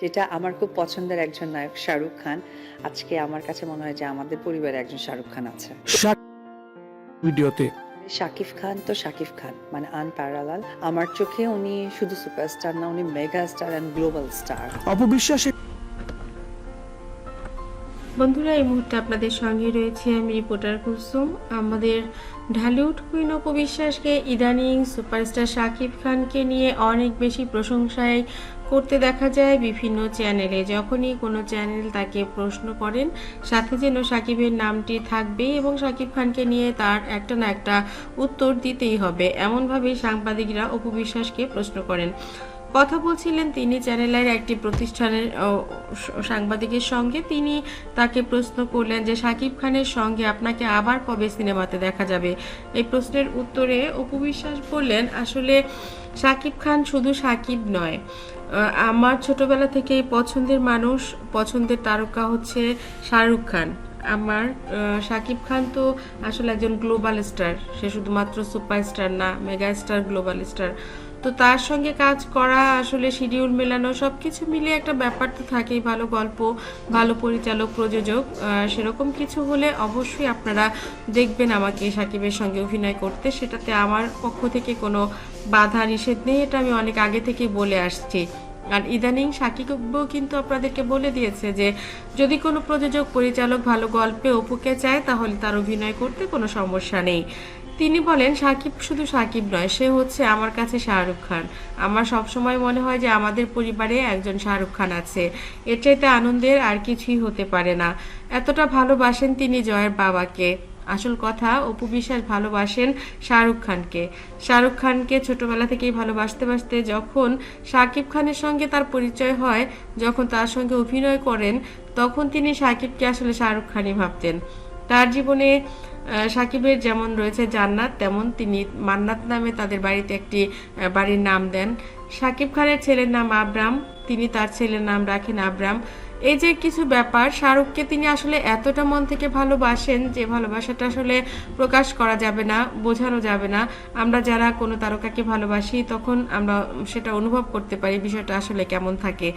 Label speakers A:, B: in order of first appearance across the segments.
A: যেটা আমার খুব পছন্দের একজন নায়ক শাহরুখ খান। আজকে আমার কাছে মনে হয় যে আমাদের পরিবারে একজন শাহরুখ খান আছে।
B: ভিডিওতে।
A: শাকিব খান তো শাকিব খান মানে আনপ্যারালাল। আমার চোখে উনি শুধু সুপারস্টার না উনি mega star and global star
B: অপবিশ্বাসে
C: বন্ধুরা এই মুহূর্তে আপনাদের সঙ্গে রয়েছে আমি রিপোর্টার কুলসুম। আমাদের ঢালিউড কুইন অপবিশ্বাসকে ইদানিং সুপারস্টার শাকিব খানকে নিয়ে অনেক বেশি প্রশংসায় করতে দেখা যায় বিভিন্ন চ্যানেলে। যখনই কোনো চ্যানেল তাকে প্রশ্ন করেন, সাথে যেন সাকিবের নামটি থাকবে এবং শাকিব খানকে নিয়ে তার একটা না একটা উত্তর দিতেই হবে এমনভাবেই সাংবাদিকরা অপবিশ্বাসকে প্রশ্ন করেন। কথা বলছিলেন তিনি চ্যানেলের একটি প্রতিষ্ঠানের সাংবাদিকের সঙ্গে। তিনি তাকে প্রশ্ন করলেন যে শাকিব খানের সঙ্গে আপনাকে আবার কবে সিনেমাতে দেখা যাবে? এই প্রশ্নের উত্তরে অপু বিশ্বাস বললেন, আসলে শাকিব খান শুধু সাকিব নয় আমার ছোটবেলা থেকেই পছন্দের মানুষ, পছন্দের তারকা হচ্ছে শাহরুখ খান। আমার সাকিব শাকিব খান তো আসলে একজন গ্লোবাল স্টার সে শুধুমাত্র সুপার স্টার না মেগা স্টার গ্লোবাল স্টার তো তার সঙ্গে কাজ করা, আসলে শিডিউল মেলানো সব কিছু মিলিয়ে একটা ব্যাপার তো থাকেই, ভালো গল্প, ভালো পরিচালক, প্রযোজক সেরকম কিছু হলে অবশ্যই আপনারা দেখবেন আমাকে সাকিবের সঙ্গে অভিনয় করতে। সেটাতে আমার পক্ষ থেকে কোনো বাধা, নিষেধ নেই, এটা আমি অনেক আগে থেকে বলে আসছি। আর ইদানিং সাকিবও কিন্তু আপনাদেরকে বলে দিয়েছে যে, যদি কোনো প্রযোজক, পরিচালক ভালো গল্পে অপুকে চায়, তাহলে তার অভিনয় করতে কোনো সমস্যা নেই। তিনি বলেন, সাকিব শুধু সাকিব নয়, সে হচ্ছে আমার কাছে শাহরুখ খান। আমার সবসময় মনে হয় যে আমাদের পরিবারে একজন শাহরুখ খান আছে। এর চাইতে আনন্দের আর কিছুই হতে পারে না। এতটা ভালোবাসেন তিনি জয়ের বাবাকে। আসল কথা, অপু বিশ্বাস ভালোবাসেন শাহরুখ খানকে। শাহরুখ খানকে ছোটবেলা থেকেই ভালোবাসতে বাসতে যখন শাকিব খানের সঙ্গে তার পরিচয় হয়, যখন তার সঙ্গে অভিনয় করেন, তখন তিনি শাকিবকে আসলে শাহরুখ খানই ভাবতেন। তার জীবনে সাকিবের যেমন রয়েছে জান্নাত, তেমন তিনি মান্নাত নামে তাদের বাড়িতে একটি বাড়ির নাম দেন। সাকিব খানের ছেলের নাম আব্রাম, তিনি তার ছেলের নাম রাখেন আবরাম। এই যে কিছু ব্যাপার, শাহরুখকে তিনি আসলে এতটা মন থেকে ভালোবাসেন যে ভালোবাসাটা আসলে প্রকাশ করা যাবে না, বোঝানো যাবে না। আমরা যারা কোনো তারকাকে ভালোবাসি, তখন আমরা সেটা অনুভব করতে পারি বিষয়টা আসলে কেমন থাকে।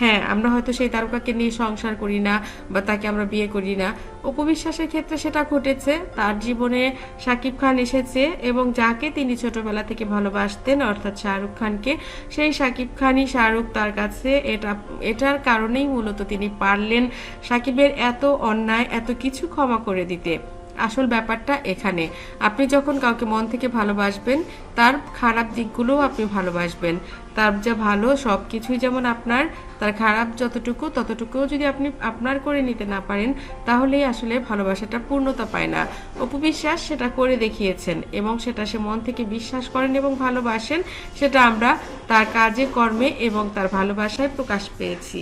C: হ্যাঁ আমরা হয়তো সেই তারকাকে নিয়ে সংসার করি না বা তাকে আমরা বিয়ে করি না। উপবিশ্বাসের ক্ষেত্রে সেটা ঘটেছে, তার জীবনে শাকিব খান এসেছে এবং যাকে তিনি ছোটবেলা থেকে ভালোবাসতেন, অর্থাৎ শাহরুখ খানকে, সেই শাকিব খানই শাহরুখ তার কাছে এটা, এটার কারণেই মূলত তিনি পারলেন সাকিবের এত অন্যায়, এত কিছু ক্ষমা করে দিতে। আসল ব্যাপারটা এখানে। আপনি যখন কাউকে মন থেকে ভালোবাসবেন, তার খারাপ দিকগুলোও আপনি ভালোবাসবেন। তার যা ভালো, সব কিছুই যেমন আপনার, তার খারাপ যতটুকু, ততটুকুও যদি আপনি আপনার করে নিতে না পারেন, তাহলেই আসলে ভালোবাসাটা পূর্ণতা পায় না। অপবিশ্বাস সেটা করে দেখিয়েছেন এবং সেটা সে মন থেকে বিশ্বাস করেন এবং ভালোবাসেন, সেটা আমরা তার কাজে, কর্মে এবং তার ভালোবাসায় প্রকাশ পেয়েছি।